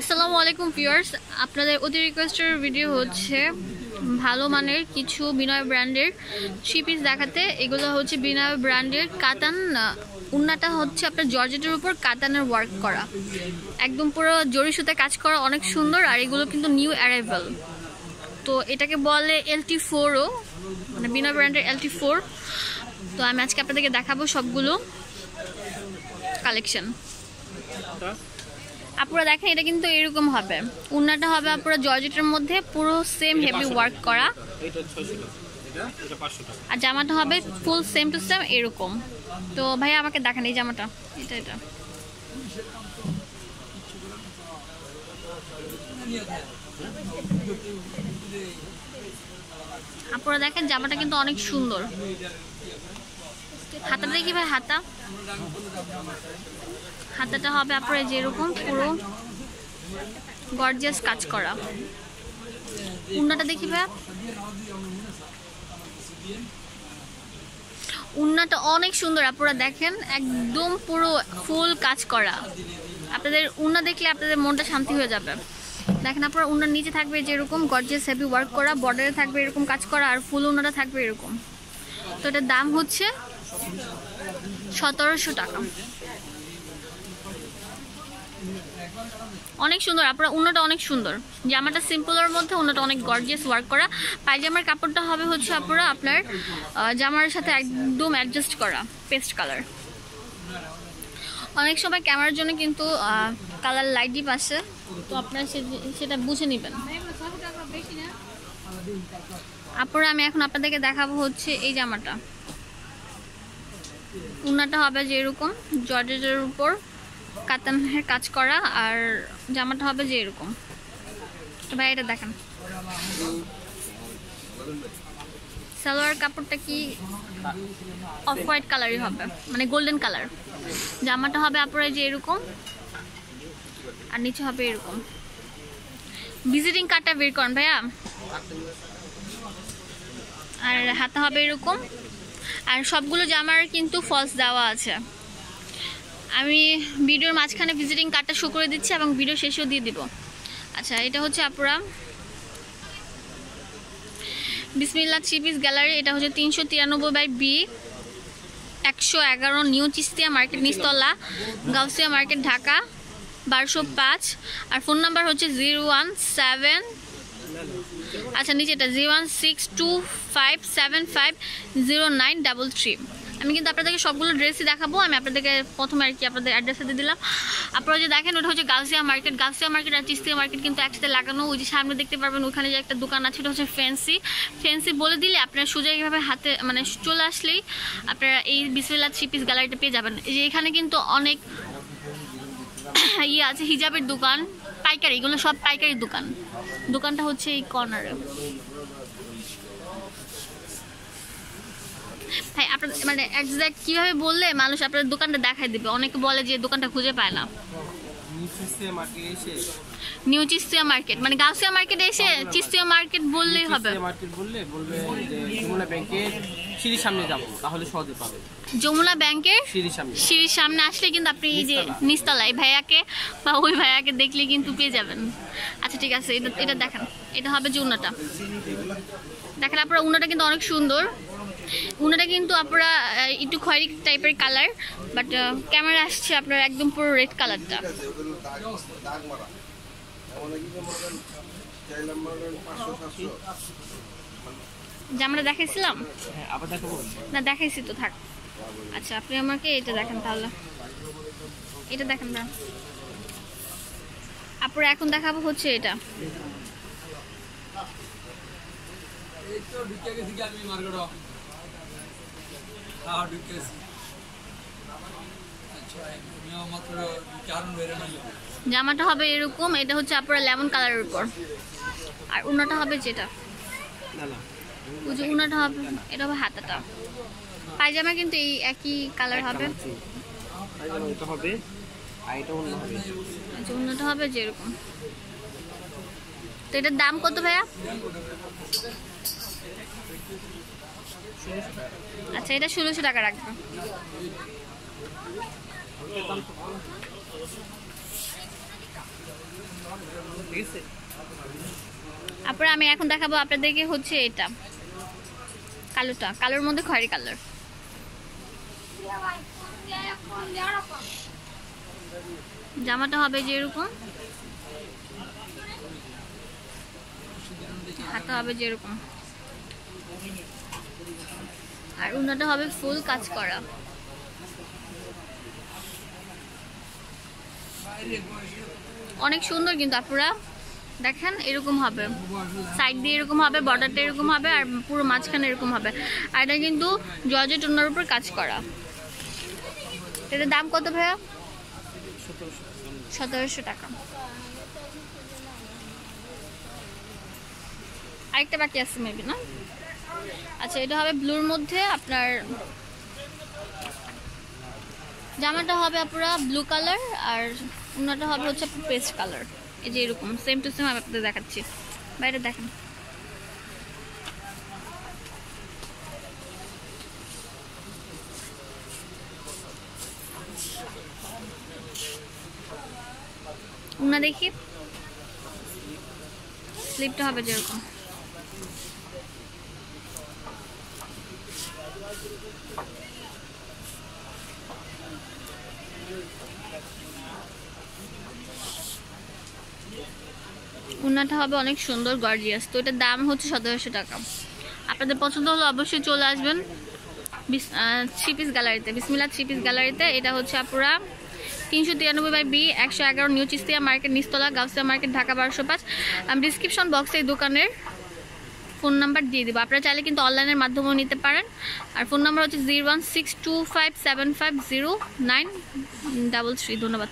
আসসালামু আলাইকুম ভিউয়ার্স। আপনাদের অতি রিকোয়েস্টের ভিডিও হচ্ছে ভালো মানের কিছু বিনয় ব্র্যান্ডের থ্রি পিস দেখাতে। এগুলো হচ্ছে বিনয় ব্র্যান্ডের কাতান উন্নাটা হচ্ছে আপনার জর্জেটের উপর কাতানের ওয়ার্ক করা। একদম পুরো জরি সুতে কাজ করা, অনেক সুন্দর, আর এগুলো কিন্তু নিউ অ্যারাইভাল তো এটাকে বলে এলটি ফোরও মানে বিনয় ব্র্যান্ডের এলটি ফোর তো আমি আজকে আপনাদেরকে দেখাবো সবগুলো কালেকশন আপনারা দেখেন এটা কিন্তু এরকম হবে। উন্নাটা হবে আপনারা জর্জেটের মধ্যে পুরো সেম হেভি ওয়ার্ক করা। আর জামাটা হবে ফুল সেম টু সেম এরকম। তো ভাই আমাকে দেখান এই জামাটা। এটা এটা। আপনারা দেখেন জামাটা কিন্তু অনেক সুন্দর। হাতাটা দেখি ভাই, হাতা। হাতাটা হবে আপনার যেরকম পুরো গর্জিয়াস কাজ করা। উন্নাটা দেখি ভাইয়া উন্নাটা অনেক সুন্দর, আপনারা দেখেন, একদম পুরো ফুল কাজ করা। আপনাদের উন্না দেখলে আপনাদের মনটা শান্তি হয়ে যাবে। দেখেন আপনার, উন্নার নিচে থাকবে যেরকম গর্জিয়াস হেভি ওয়ার্ক করা বর্ডারে থাকবে এরকম কাজ করা, আর ফুল উন্নাটা থাকবে এরকম। তো এটার দাম হচ্ছে সতেরোশো টাকা। অনেক সুন্দর, আপনার উন্নাটা অনেক সুন্দর। জামাটা সিম্পলের মধ্যে উন্নাটা অনেক গর্জিয়াস ওয়ার্ক করা। পায়জামার কাপড়টা হবে হচ্ছে আপনারা আপনার জামার সাথে একদম অ্যাডজাস্ট করা পেস্ট কালার অনেক সময় ক্যামেরার জন্য কিন্তু কালার লাইট ডিপ আসে তো আপনারা সেটা বুঝে নেবেন। আপনারা, আমি এখন আপনাদেরকে দেখাবো হচ্ছে এই জামাটা। উন্নাটা হবে যে এরকম জর্জেটের উপর কাতানের কাজ করা আর জামাটা হবে যে এরকম তো ভাই, এটা দেখেন। সালোয়ার কাপড়টা কি অফ হোয়াইট কালারই হবে মানে গোল্ডেন কালার। জামাটা হবে আপনার যে এরকম, আর নিচে হবে এরকম। ভিজিটিং কার্ডটা বের করেন ভাইয়া। আর হাতে হবে এরকম। আর সবগুলো জামার কিন্তু ফলস দেওয়া আছে। আমি ভিডিওর মাঝখানে ভিজিটিং কার্ডটা শো করে দিচ্ছি এবং ভিডিও শেষেও দিয়ে দিব। আচ্ছা এটা হচ্ছে আপুরা। বিসমিল্লা থ্রি পিস গ্যালারি এটা হচ্ছে তিনশো তিরানব্বই বাই বি একশো এগারো নিউ চিস্তিয়া মার্কেট নিস্তলা গাউসিয়া মার্কেট ঢাকা, বারোশো পাঁচ। আর ফোন নাম্বার হচ্ছে জিরো ওয়ান সেভেন আচ্ছা নিচে এটা zero one six two five seven five zero nine double three আমি কিন্তু আপনাদেরকে সবগুলো ড্রেসই দেখাবো। আমি আপনাদেরকে প্রথমে আর কি আপনাদের অ্যাড্রেসে দিয়ে দিলাম। আপনারা যে দেখেন, ওটা হচ্ছে গাউসিয়া মার্কেট গাউসিয়া মার্কেট আর চিস্তিয়া মার্কেট কিন্তু একসাথে লাগানো। ওই যে সামনে দেখতে পারবেন, ওখানে যে একটা দোকান আছে, ওটা হচ্ছে ফ্যান্সি ফ্যান্সি বলে দিলে আপনারা সোজা এইভাবে হাতে মানে চলে আসলেই আপনারা এই বিসমিল্লা থ্রি পিস গ্যালারিটা পেয়ে যাবেন। যে এখানে কিন্তু অনেক ইয়ে আছে, হিজাবের দোকান। পাইকারি, এগুলো সব পাইকারি দোকান। দোকানটা হচ্ছে এই কর্নারে ভাই আপনার মানে একজাক্ট কীভাবে বললে মানুষ আপনার দোকানটা দেখাই দিবে? অনেকে বলে যে দোকানটা খুঁজে পায় না। নিউ চিস্তিয়া মার্কেট মানে গাউসিয়া মার্কেটে এসে চিস্তিয়া মার্কেট। বললেই হবে। মার্কেট বললে বলবে যমুনা ব্যাংকের সিঁড়ির সামনে যাব তাহলে সহজে পাবে। যমুনা ব্যাংকের সিঁড়ির সামনে। সিঁড়ির সামনে আসলে কিন্তু আপনি এই যে। নিচতলায় ভাইয়াকে বা ওই ভাইয়াকে দেখলে কিন্তু পেয়ে যাবেন। আচ্ছা ঠিক আছে এটা এটা দেখেন। এটা হবে যে উনাটা দেখেন আপনার উনাটা কিন্তু অনেক সুন্দর। উনাটা কিন্তু আপনারা একটু খয়েরি টাইপের কালার বাট ক্যামেরা আসছে আপনার একদম পুরো রেড কালারটা জামাটা দেখাইছিলাম? হ্যাঁ না দেখাইছি তো থাক। আচ্ছা আপনি আমাকে এটা দেখেন তাহলে। এটা দেখেন না আপনার এখন দেখাবো হচ্ছে এটা। জামাটা হবে এরকম এটা হচ্ছে আপনার লেমন কালারের উপর। আর উনাটা হবে যেটা? উনাটা হবে এটা হবে হাতাটা। পায়জামা কিন্তু এই একই কালার হবে। পায়জামা এটা হবে আর এটা অন্য হবে। আচ্ছা উন্নত হবে যেরকম। তো এটার দাম কত ভাইয়া? আচ্ছা এটা ষোলোশো টাকা রাখবে। তারপরে আমি এখন দেখাবো আপনাদেরকে হচ্ছে এটা। কালোটা, কালোর মধ্যে খয়েরি কালার। জামাটা হবে যেরকম হাতা হবে যেরকম আর উন্নাটা হবে ফুল কাজ করা। অনেক সুন্দর কিন্তু আপুরা। দেখেন, এরকম হবে। সাইড দিয়ে এরকম হবে বর্ডারটা এরকম হবে, আর পুরো মাঝখানে এরকম হবে। আর এটা কিন্তু জর্জেট ওনার উপর কাজ করা। এটার দাম কত ভাইয়া? সতেরোশো টাকা। আরেকটা বাকি আছে মেবি না? আচ্ছা এটা হবে ব্লুর মধ্যে, আপনার জামাটা হবে আপনারা ব্লু কালার, আর অন্যটা হবে হচ্ছে পেস্ট কালার। এই যে এরকম সেম টু সেম আমি আপনাদের দেখাচ্ছি। বাইরে দেখেন। উনা দেখি। স্লিপটা হবে যেরকম। উন্নাটা হবে অনেক সুন্দর গর্জিয়াস তো এটার দাম হচ্ছে সতেরোশো টাকা। আপনাদের পছন্দ হলে অবশ্যই চলে আসবেন থ্রি পিস গ্যালারিতে বিসমিল্লা থ্রি পিস গ্যালারিতে এটা হচ্ছে আপুরা তিনশো তিরানব্বই বাই বি, একশো এগারো নিউ চিস্তিয়া মার্কেট নিস্তলা গাউসিয়া মার্কেট, ঢাকা বারোশো পাঁচ। আমি ডিসক্রিপশন বক্সে এই দোকানের ফোন নাম্বার দিয়ে দিব। আপনারা চাইলে কিন্তু অনলাইনের মাধ্যমেও নিতে পারেন। আর ফোন নাম্বার হচ্ছে zero one six two five seven five zero nine double three ধন্যবাদ।